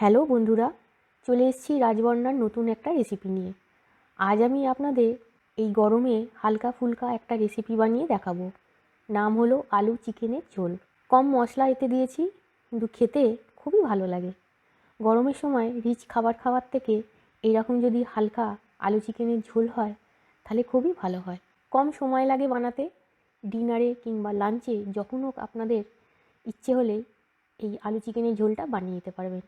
Hello বন্ধুরা, চলে এসেছি রাজবন্যার নতুন একটা রেসিপি নিয়ে। আজ আমি আপনাদের এই গরমে হালকা ফুলকা একটা রেসিপি বানিয়ে দেখাবো। নাম হলো আলু চিকেনের ঝোল। কম মশলা এতে দিয়েছি, কিন্তু খেতে খুবই ভালো লাগে। গরমের সময় রিচ খাবার খাওয়ার থেকে এইরকম যদি হালকা আলু চিকেনের ঝোল হয়, তাহলে খুবই ভালো হয়। কম সময় লাগে বানাতে, ডিনারে কিংবা লাঞ্চে যখন হোক আপনাদের ইচ্ছে হলে এই আলু চিকেনের ঝোলটা বানিয়ে নিতে পারবেন।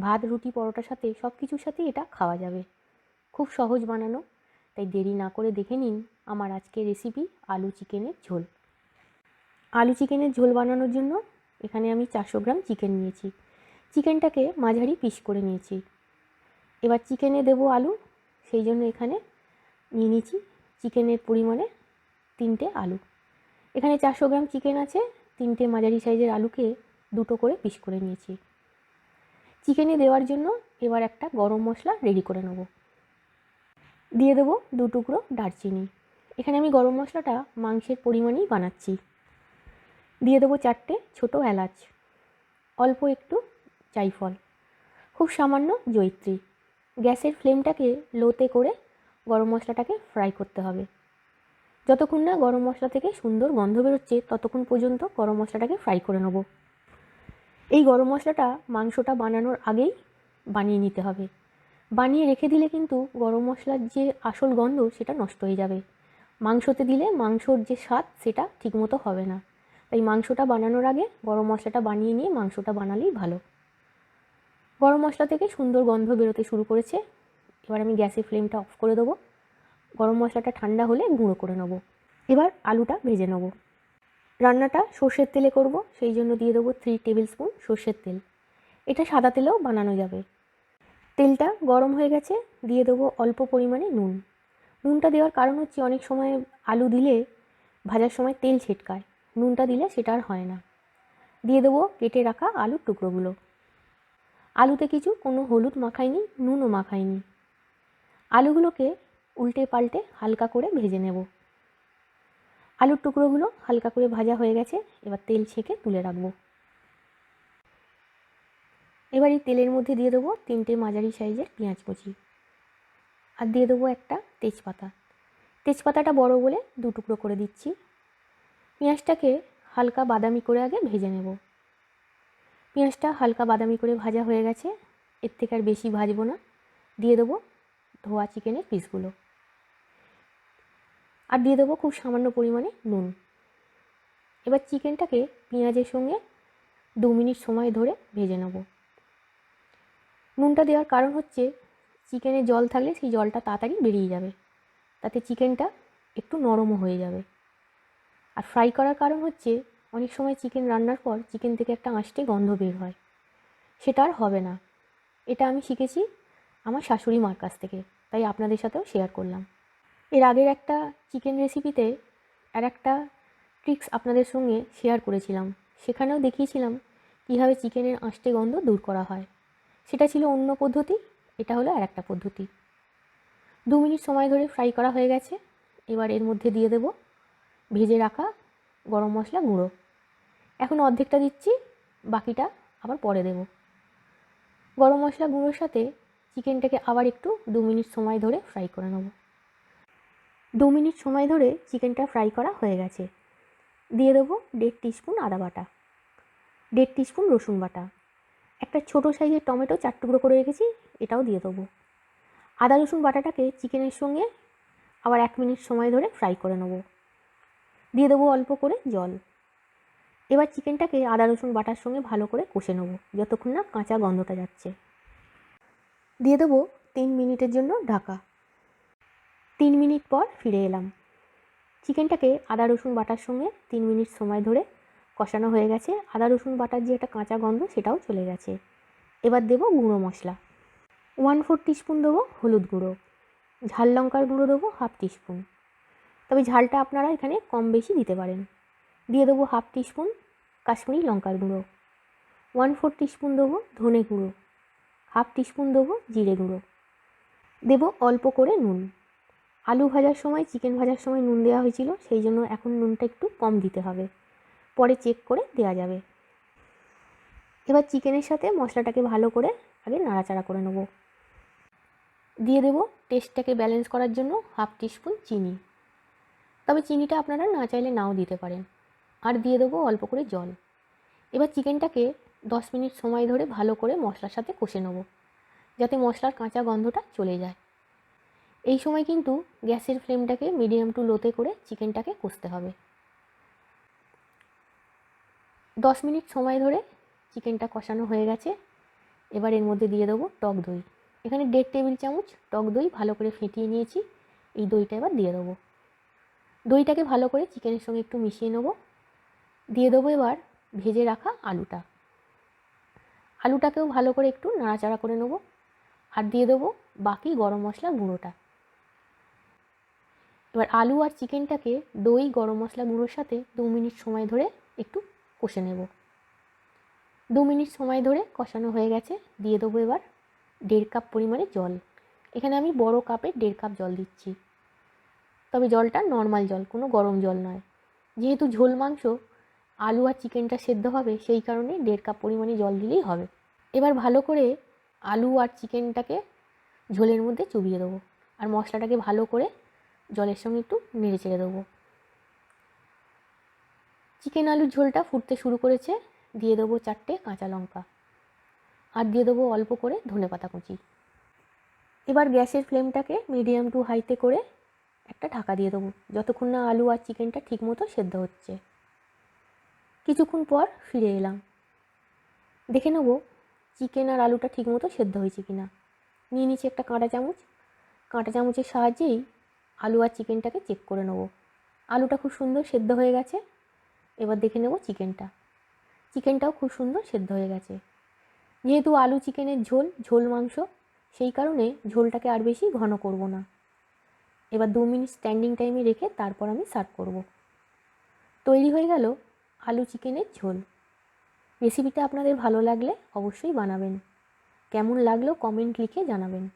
ভাত, রুটি, পরোটার সাথে সব কিছুর সাথেই এটা খাওয়া যাবে। খুব সহজ বানানো। তাই দেরি না করে দেখে নিন আমার আজকের রেসিপি আলু চিকেনের ঝোল। আলু চিকেনের ঝোল বানানোর জন্য এখানে আমি চারশো গ্রাম চিকেন নিয়েছি। চিকেনটাকে মাঝারি পিস করে নিয়েছি। এবার চিকেনে দেবো আলু। সেই জন্য এখানে নিয়ে নিয়েছি চিকেনের পরিমাণে তিনটে আলু। এখানে চারশো গ্রাম চিকেন আছে। তিনটে মাঝারি সাইজের আলুকে দুটো করে পিস করে নিয়েছি। চিকেনে দেওয়ার জন্য এবার একটা গরম মশলা রেডি করে নেব। দিয়ে দেবো দু টুকরো দারচিনি। এখানে আমি গরম মশলাটা মাংসের পরিমাণেই বানাচ্ছি। দিয়ে দেবো চারটে ছোট এলাচ, অল্প একটু জাইফল, খুব সামান্য জৈত্রী গ্যাসের ফ্লেমটাকে লোতে করে গরম মশলাটাকে ফ্রাই করতে হবে। যতক্ষণ না গরম মশলা থেকে সুন্দর গন্ধ বেরোচ্ছে, ততক্ষণ পর্যন্ত গরম মশলাটাকে ফ্রাই করে নেব। এই গরম মশলাটা মাংসটা বানানোর আগেই বানিয়ে নিতে হবে। বানিয়ে রেখে দিলে কিন্তু গরম মশলার যে আসল গন্ধ সেটা নষ্ট হয়ে যাবে। মাংসতে দিলে মাংসর যে স্বাদ সেটা ঠিকমতো হবে না। তাই মাংসটা বানানোর আগে গরম মশলাটা বানিয়ে নিয়ে মাংসটা বানালেই ভালো। গরম মশলা থেকে সুন্দর গন্ধ বেরোতে শুরু করেছে। এবার আমি গ্যাসের ফ্লেমটা অফ করে দেবো। গরম মশলাটা ঠান্ডা হলে গুঁড়ো করে নেব। এবার আলুটা ভেজে নেব। রান্নাটা সর্ষের তেলে করব, সেই জন্য দিয়ে দেবো থ্রি টেবিল স্পুন সর্ষের তেল। এটা সাদা তেলেও বানানো যাবে। তেলটা গরম হয়ে গেছে, দিয়ে দেবো অল্প পরিমাণে নুন। নুনটা দেওয়ার কারণ হচ্ছে অনেক সময় আলু দিলে ভাজার সময় তেল ছিটকায়। নুনটা দিলে সেটা আর হয় না। দিয়ে দেবো কেটে রাখা আলুর টুকরোগুলো। আলুতে কিছু কোনো হলুদ মাখাইনি, নুনও মাখাইনি। আলুগুলোকে উল্টে পাল্টে হালকা করে ভেজে নেব। আলুর টুকরোগুলো হালকা করে ভাজা হয়ে গেছে, এবার তেল ছেঁকে তুলে রাখব। এবার এই তেলের মধ্যে দিয়ে দেবো তিনটে মাঝারি সাইজের পেঁয়াজ কুচি। আর দিয়ে দেবো একটা তেজপাতা। তেজপাতাটা বড় বলে দু টুকরো করে দিচ্ছি। পেঁয়াজটাকে হালকা বাদামি করে আগে ভেজে নেব। পেঁয়াজটা হালকা বাদামি করে ভাজা হয়ে গেছে, এর থেকে আর বেশি ভাজবো না। দিয়ে দেবো ধোয়া চিকেনের পিসগুলো। আর দিয়ে দেবো খুব সামান্য পরিমাণে নুন। এবার চিকেনটাকে পেঁয়াজের সঙ্গে দু মিনিট সময় ধরে ভেজে নেব। নুনটা দেওয়ার কারণ হচ্ছে চিকেনে জল থাকলে সেই জলটা তাড়াতাড়ি বেরিয়ে যাবে। তাতে চিকেনটা একটু নরমও হয়ে যাবে। আর ফ্রাই করার কারণ হচ্ছে অনেক সময় চিকেন রান্নার পর চিকেন থেকে একটা আঁশটে গন্ধ বের হয়। সেটা আর হবে না। এটা আমি শিখেছি আমার শাশুড়ি মার কাছ থেকে, তাই আপনাদের সাথেও শেয়ার করলাম। এর আগের একটা চিকেন রেসিপিতে আর একটা ট্রিক্স আপনাদের সঙ্গে শেয়ার করেছিলাম। সেখানেও দেখিয়েছিলাম কীভাবে চিকেনের আঁশটে গন্ধ দূর করা হয়। সেটা ছিল অন্য পদ্ধতি, এটা হলো আর একটা পদ্ধতি। দু মিনিট সময় ধরে ফ্রাই করা হয়ে গেছে। এবার এর মধ্যে দিয়ে দেব ভেজে রাখা গরম মশলা গুঁড়ো। এখন অর্ধেকটা দিচ্ছি, বাকিটা আবার পরে দেব। গরম মশলা গুঁড়োর সাথে চিকেনটাকে আবার একটু দু মিনিট সময় ধরে ফ্রাই করে নেব। দু মিনিট সময় ধরে চিকেনটা ফ্রাই করা হয়ে গেছে। দিয়ে দেবো দেড় টিস্পুন আদা বাটা, দেড় টিস্পুন রসুন বাটা, একটা ছোটো সাইজের টমেটো চার টুকরো করে রেখেছি, এটাও দিয়ে দেবো। আদা রসুন বাটাটাকে চিকেনের সঙ্গে আবার এক মিনিট সময় ধরে ফ্রাই করে নেব। দিয়ে দেবো অল্প করে জল। এবার চিকেনটাকে আদা রসুন বাটার সঙ্গে ভালো করে কষে নেব, যতক্ষণ না কাঁচা গন্ধটা যাচ্ছে। দিয়ে দেবো তিন মিনিটের জন্য ঢাকা। তিন মিনিট পর ফিরে এলাম। চিকেনটাকে আদা, রসুন বাটার সঙ্গে তিন মিনিট সময় ধরে কষানো হয়ে গেছে। আদা, রসুন বাটার যে একটা কাঁচা গন্ধ সেটাও চলে গেছে। এবার দেবো গুঁড়ো মশলা। ওয়ান ফোর টিস্পুন দেবো হলুদ গুঁড়ো। ঝাল লঙ্কার গুঁড়ো দেবো হাফ টিস্পুন। তবে ঝালটা আপনারা এখানে কম বেশি দিতে পারেন। দিয়ে দেবো হাফ টিস্পুন কাশ্মীরি লঙ্কার গুঁড়ো। ওয়ান ফোর টিস্পুন দেবো ধনে গুঁড়ো। হাফ টিস্পুন দেবো জিরে গুঁড়ো। দেবো অল্প করে নুন। আলু ভাজার সময় চিকেন ভাজার সময় নুন দেওয়া হয়েছিল, সেই জন্য এখন নুনটা একটু কম দিতে হবে। পরে চেক করে দেওয়া যাবে। এবার চিকেনের সাথে মশলাটাকে ভালো করে আগে নাড়াচাড়া করে নেব। দিয়ে দেবো টেস্টটাকে ব্যালেন্স করার জন্য হাফ টিস্পুন চিনি। তবে চিনিটা আপনারা না চাইলে নাও দিতে পারেন। আর দিয়ে দেবো অল্প করে জল। এবার চিকেনটাকে দশ মিনিট সময় ধরে ভালো করে মশলার সাথে কষে নেব, যাতে মশলার কাঁচা গন্ধটা চলে যায়। এই সময় কিন্তু গ্যাসের ফ্লেমটাকে মিডিয়াম টু লোতে করে চিকেনটাকে কষতে হবে। দশ মিনিট সময় ধরে চিকেনটা কষানো হয়ে গেছে। এবার এর মধ্যে দিয়ে দেবো টক দই। এখানে দেড় টেবিল চামচ টক দই ভালো করে ফেটিয়ে নিয়েছি। এই দইটা এবার দিয়ে দেবো। দইটাকে ভালো করে চিকেনের সঙ্গে একটু মিশিয়ে নেব। দিয়ে দেবো এবার ভেজে রাখা আলুটা। আলুটাকেও ভালো করে একটু নাড়াচাড়া করে নেব। আর দিয়ে দেবো বাকি গরম মশলা গুঁড়োটা। এবার আলু আর চিকেনটাকে দই, গরম মশলা, গুঁড়োর সাথে দু মিনিট সময় ধরে একটু কষে নেব। দু মিনিট সময় ধরে কষানো হয়ে গেছে। দিয়ে দেবো এবার দেড় কাপ পরিমাণে জল। এখানে আমি বড় কাপে দেড় কাপ জল দিচ্ছি। তবে জলটা নর্মাল জল, কোনো গরম জল নয়। যেহেতু ঝোল মাংস, আলু আর চিকেনটা সেদ্ধ হবে, সেই কারণে দেড় কাপ পরিমাণে জল দিলেই হবে। এবার ভালো করে আলু আর চিকেনটাকে ঝোলের মধ্যে চুবিয়ে দেবো। আর মশলাটাকে ভালো করে জলের সঙ্গে একটু নেড়ে চেড়ে দেবো। চিকেন আলুর ঝোলটা ফুটতে শুরু করেছে, দিয়ে দেবো চারটে কাঁচা লঙ্কা। আর দিয়ে দেবো অল্প করে ধনে পাতা কুচি। এবার গ্যাসের ফ্লেমটাকে মিডিয়াম টু হাইতে করে একটা ঢাকা দিয়ে দেবো, যতক্ষণ না আলু আর চিকেনটা ঠিকমতো সেদ্ধ হচ্ছে। কিছুক্ষণ পর ফিরে এলাম। দেখে নেব চিকেন আর আলুটা ঠিকমতো সেদ্ধ হয়েছে কি না নিয়ে নিচ্ছি একটা কাঁটা চামচ। কাঁটা চামচের সাহায্যেই আলু আর চিকেনটাকে চেক করে নেব। আলুটা খুব সুন্দর সেদ্ধ হয়ে গেছে। এবার দেখে নেব চিকেনটা। চিকেনটাও খুব সুন্দর সেদ্ধ হয়ে গেছে। যেহেতু আলু চিকেনের ঝোল ঝোল মাংস, সেই কারণে ঝোলটাকে আর বেশি ঘন করব না। এবার দু মিনিট স্ট্যান্ডিং টাইমে রেখে তারপর আমি সার্ভ করব। তৈরি হয়ে গেল আলু চিকেনের ঝোল। রেসিপিটা আপনাদের ভালো লাগলে অবশ্যই বানাবেন। কেমন লাগল কমেন্ট লিখে জানাবেন।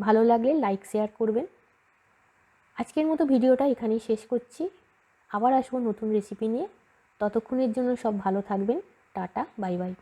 ভালো লাগলে লাইক শেয়ার করবেন। আজকের মতো ভিডিওটা এখানেই শেষ করছি। আবার আসব নতুন রেসিপি নিয়ে। ততক্ষণের জন্য সব ভালো থাকবেন। Tata, bye bye.